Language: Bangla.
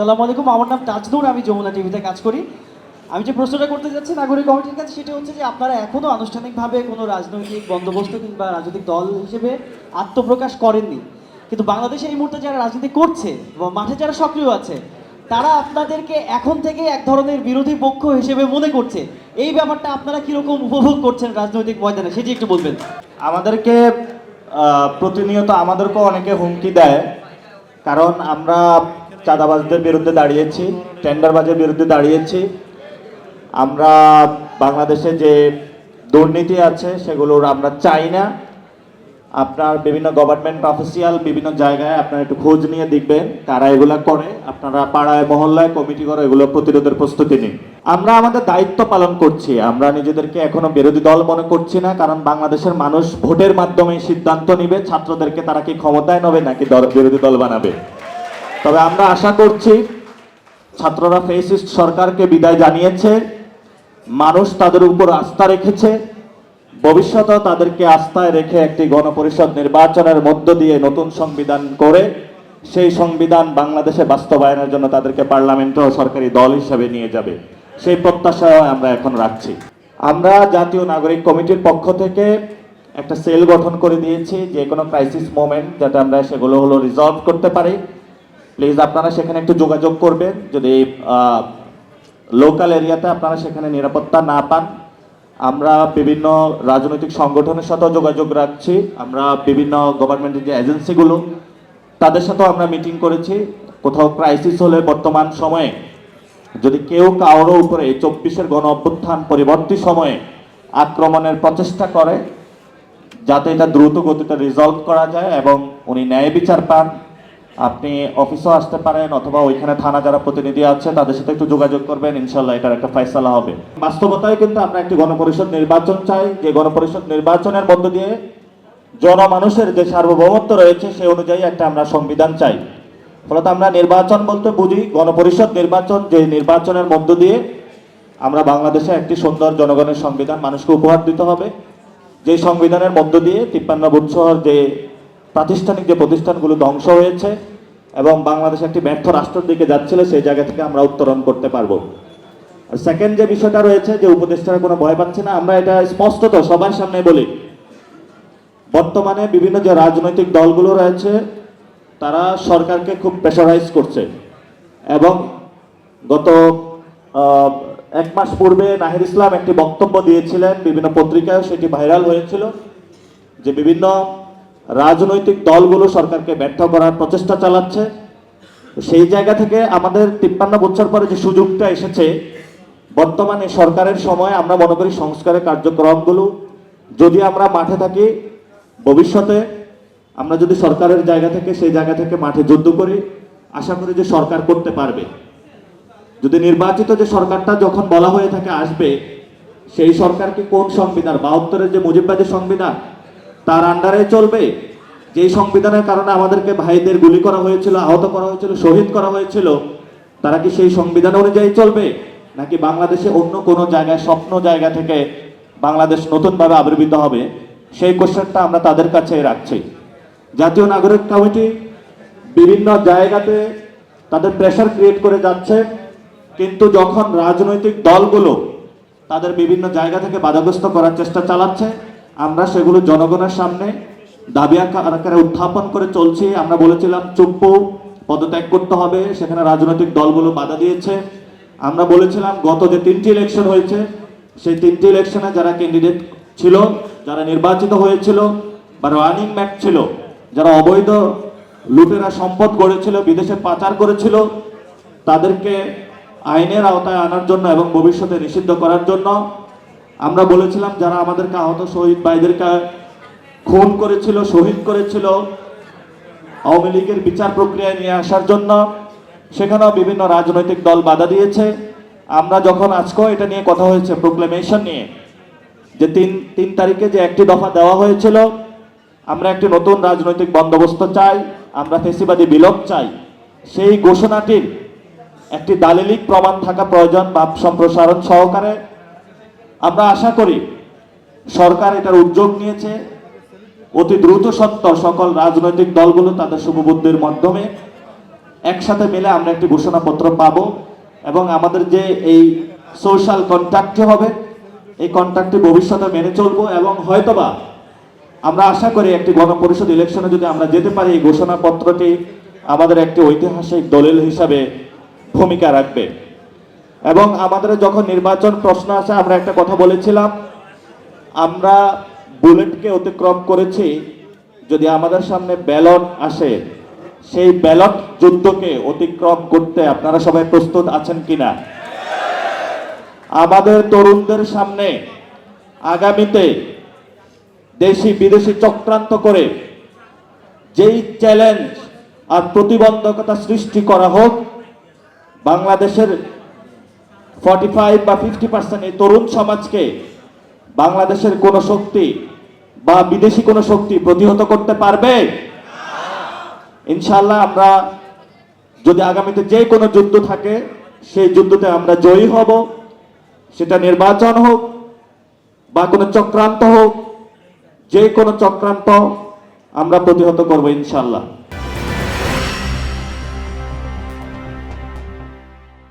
সালামু আলাইকুম, আমার নাম তাজনুর, আমি যমুনা টিভিতে কাজ করি। আমি যে প্রশ্নটা করতে যাচ্ছি নাগরিক কমিটির কাছে, সেটা হচ্ছে যে আপনারা এখনও আনুষ্ঠানিকভাবে কোনো রাজনৈতিক বন্দোবস্ত কিংবা রাজনৈতিক দল হিসেবে আত্মপ্রকাশ করেননি। কিন্তু বাংলাদেশে এই মুহূর্তে যারা রাজনীতি করছে বা মাঠে যারা সক্রিয় আছে, তারা আপনাদেরকে এখন থেকে এক ধরনের বিরোধী পক্ষ হিসেবে মনে করছে। এই ব্যাপারটা আপনারা কীরকম উপভোগ করছেন রাজনৈতিক ময়দানে, সেটি একটু বলবেন। আমাদেরকে প্রতিনিয়ত আমাদেরকেও অনেকে হুমকি দেয়। কারণ আমরা চাঁদাবাজদের বিরুদ্ধে দাঁড়িয়েছি, টেন্ডারবাজের বিরুদ্ধে দাঁড়িয়েছি। আমরা বাংলাদেশে যে দুর্নীতি আছে সেগুলোর আমরা চাই না। আপনার বিভিন্ন গভর্নমেন্ট অফিসিয়াল বিভিন্ন জায়গায় আপনারা একটু খোঁজ নিয়ে দেখবেন কারা এগুলা করে। আপনারা পাড়ায়, মহল্লায় কমিটি করে এগুলো প্রতিরোধের প্রস্তুতি নিন। আমরা আমাদের দায়িত্ব পালন করছি। আমরা নিজেদেরকে এখনও বিরোধী দল মনে করছি না, কারণ বাংলাদেশের মানুষ ভোটের মাধ্যমে সিদ্ধান্ত নিবে। ছাত্রদেরকে তারা কি ক্ষমতায় নেবে নাকি বিরোধী দল বানাবে? তবে আমরা আশা করছি ছাত্ররা ফেসিস্ট সরকারকে বিদায় জানিয়েছে। মানুষ তাদের উপর আস্থা রেখেছে। ভবিষ্যতেও তাদেরকে আস্থায় রেখে একটি গণপরিষদ নির্বাচনের মধ্য দিয়ে নতুন সংবিধান করে, সেই সংবিধান বাংলাদেশে বাস্তবায়নের জন্য তাদেরকে পার্লামেন্টে ও সরকারি দল হিসেবে নিয়ে যাবে। সেই প্রত্যাশাও আমরা এখন রাখছি। আমরা জাতীয় নাগরিক কমিটির পক্ষ থেকে একটা সেল গঠন করে দিয়েছি যে কোনো ক্রাইসিস মোমেন্ট যাতে আমরা সেগুলো হলো রিজলভ করতে পারি। প্লিজ আপনারা সেখানে একটু যোগাযোগ করবেন। যদি লোকাল এরিয়াতে আপনারা সেখানে নিরাপত্তা না পান, আমরা বিভিন্ন রাজনৈতিক সংগঠনের সাথেও যোগাযোগ রাখছি। আমরা বিভিন্ন গভর্নমেন্টের যে এজেন্সিগুলো তাদের সাথেও আমরা মিটিং করেছি। কোথাও ক্রাইসিস হলে বর্তমান সময়ে, যদি কেউ কারোর উপরে চব্বিশের গণ অভ্যুত্থান পরবর্তী সময়ে আক্রমণের প্রচেষ্টা করে, যাতে এটা দ্রুত গতিতে রিজলভ করা যায় এবং উনি ন্যায় বিচার পান আপনি অফিসেও আসতে পারেন অথবা ওইখানে থানা যারা প্রতিনিধি আছে, তাদের সাথে একটু যোগাযোগ করবেন ইনশাল্লাহ এটার একটা ফয়সালা হবে। বাস্তবতায় কিন্তু আমরা একটি গণপরিষদ নির্বাচন চাই। যে গণপরিষদ নির্বাচনের মধ্য দিয়ে জনমানুষের যে সার্বভৌমত্ব রয়েছে সেই অনুযায়ী একটা আমরা সংবিধান চাই। ফলত আমরা নির্বাচন বলতে বুঝি, গণপরিষদ নির্বাচন যে নির্বাচনের মধ্য দিয়ে আমরা বাংলাদেশে একটি সুন্দর জনগণের সংবিধান মানুষকে উপহার দিতে হবে। যে সংবিধানের মধ্য দিয়ে তিপ্পান্ন বছর যে প্রাতিষ্ঠানিক যে প্রতিষ্ঠানগুলো ধ্বংস হয়েছে এবং বাংলাদেশ একটি ব্যর্থ রাষ্ট্রের দিকে যাচ্ছিল, সেই জায়গা থেকে আমরা উত্তরণ করতে পারব। আর সেকেন্ড যে বিষয়টা রয়েছে যে উপদেষ্টারা কোনো ভয় পাচ্ছে না, আমরা এটা স্পষ্টত সবার সামনে বলি। বর্তমানে বিভিন্ন যে রাজনৈতিক দলগুলো রয়েছে, তারা সরকারকে খুব প্রেশারাইজ করছে। এবং গত এক মাস পূর্বে নাহির ইসলাম একটি বক্তব্য দিয়েছিলেন, বিভিন্ন পত্রিকায় সেটি ভাইরাল হয়েছিল, যে বিভিন্ন রাজনৈতিক দলগুলো সরকারকে ব্যর্থ করার প্রচেষ্টা চালাচ্ছে। সেই জায়গা থেকে আমাদের তিপ্পান্ন বছর পরে যে সুযোগটা এসেছে, বর্তমানে সরকারের সময় আমরা মনে করি সংস্কারের কার্যক্রমগুলো, যদি আমরা মাঠে থাকি, ভবিষ্যতে আমরা যদি সরকারের জায়গা থেকে সেই জায়গা থেকে মাঠে যুদ্ধ করি, আশা করি যে সরকার করতে পারবে। যদি নির্বাচিত যে সরকারটা যখন বলা হয়ে থাকে আসবে, সেই সরকারকে কোন সংবিধান? বাহাত্তরের যে মুজিববাদী সংবিধান তার আন্ডারে চলবে। যেই সংবিধানের কারণে আমাদেরকে ভাইদের গুলি করা হয়েছিল, আহত করা হয়েছিল, শহীদ করা হয়েছিল, তারা কি সেই সংবিধান অনুযায়ী চলবে? নাকি বাংলাদেশে অন্য কোনো জায়গায়, স্বপ্ন জায়গা থেকে বাংলাদেশ নতুনভাবে আবির্ভূত হবে? সেই কোশ্চেনটা আমরা তাদের কাছে রাখছি। জাতীয় নাগরিক কমিটি বিভিন্ন জায়গাতে তাদের প্রেশার ক্রিয়েট করে যাচ্ছে, কিন্তু যখন রাজনৈতিক দলগুলো তাদের বিভিন্ন জায়গা থেকে বাধাগ্রস্ত করার চেষ্টা চালাচ্ছে আমরা সেগুলো জনগণের সামনে দাবি আকা- আকারে উত্থাপন করে চলছি। আমরা বলেছিলাম, চুপ্পু, পদত্যাগ করতে হবে। সেখানে রাজনৈতিক দলগুলো বাধা দিয়েছে। আমরা বলেছিলাম, গত যে তিনটি ইলেকশন হয়েছে, সেই তিনটি ইলেকশনে যারা ক্যান্ডিডেট ছিল, যারা নির্বাচিত হয়েছিল বা রানিং ম্যাট ছিল, যারা অবৈধ লুটেরা সম্পদ গড়েছিল, বিদেশে পাচার করেছিল, তাদেরকে আইনের আওতায় আনার জন্য এবং ভবিষ্যতে নিষিদ্ধ করার জন্য আমরা বলেছিলাম যারা আমাদেরকে আহত শহীদ ভাইদেরকে খুন করেছিল, শহীদ করেছিল, আওয়ামী লীগের বিচার প্রক্রিয়া নিয়ে আসার জন্য সেখানেও বিভিন্ন রাজনৈতিক দল বাধা দিয়েছে। আমরা যখন আজকেও এটা নিয়ে কথা হয়েছে প্রোক্লেমেশন নিয়ে, যে তিন তিন তারিখে যে একটি দফা দেওয়া হয়েছিল, আমরা একটি নতুন রাজনৈতিক বন্দোবস্ত চাই, আমরা ফেসিবাদী বিলোপ চাই। সেই ঘোষণাটির একটি দালিলিক প্রমাণ থাকা প্রয়োজন বা সম্প্রসারণ সহকারে। আমরা আশা করি সরকার এটার উদ্যোগ নিয়েছে। অতি দ্রুত সত্ত্ব সকল রাজনৈতিক দলগুলো তাদের শুভবুদ্ধির মাধ্যমে একসাথে মিলে আমরা একটি ঘোষণাপত্র পাবো এবং আমাদের যে এই সোশ্যাল কন্ট্যাক্টটি হবে, এই কন্ট্যাক্টটি ভবিষ্যতে মেনে চলবো এবং হয়তোবা আমরা আশা করি একটি গণপরিষদ ইলেকশনে যদি আমরা যেতে পারি, এই ঘোষণাপত্রটি আমাদের একটি ঐতিহাসিক দলিল হিসাবে ভূমিকা রাখবে। এবং আমাদের যখন নির্বাচন প্রশ্ন আসে, আমরা একটা কথা বলেছিলাম। আমরা বুলেটকে অতিক্রম করেছি যদি আমাদের সামনে ব্যালট আসে, সেই ব্যালট যুদ্ধকে অতিক্রম করতে আপনারা সবাই প্রস্তুত আছেন কিনা? আমাদের তরুণদের সামনে আগামীতে দেশি বিদেশি চক্রান্ত করে যেই চ্যালেঞ্জ আর প্রতিবন্ধকতা সৃষ্টি করা হোক, বাংলাদেশের ফর্টি ফাইভ বা ফিফটি পার্সেন্ট এই তরুণ সমাজকে বাংলাদেশের কোন শক্তি বা বিদেশি কোনো শক্তি প্রতিহত করতে পারবে? ইনশাল্লাহ আমরা যদি আগামীতে যে কোনো যুদ্ধ থাকে, সেই যুদ্ধতে আমরা জয়ী হব। সেটা নির্বাচন হোক বা কোনো চক্রান্ত হোক, যে কোনো চক্রান্ত আমরা প্রতিহত করব ইনশাল্লাহ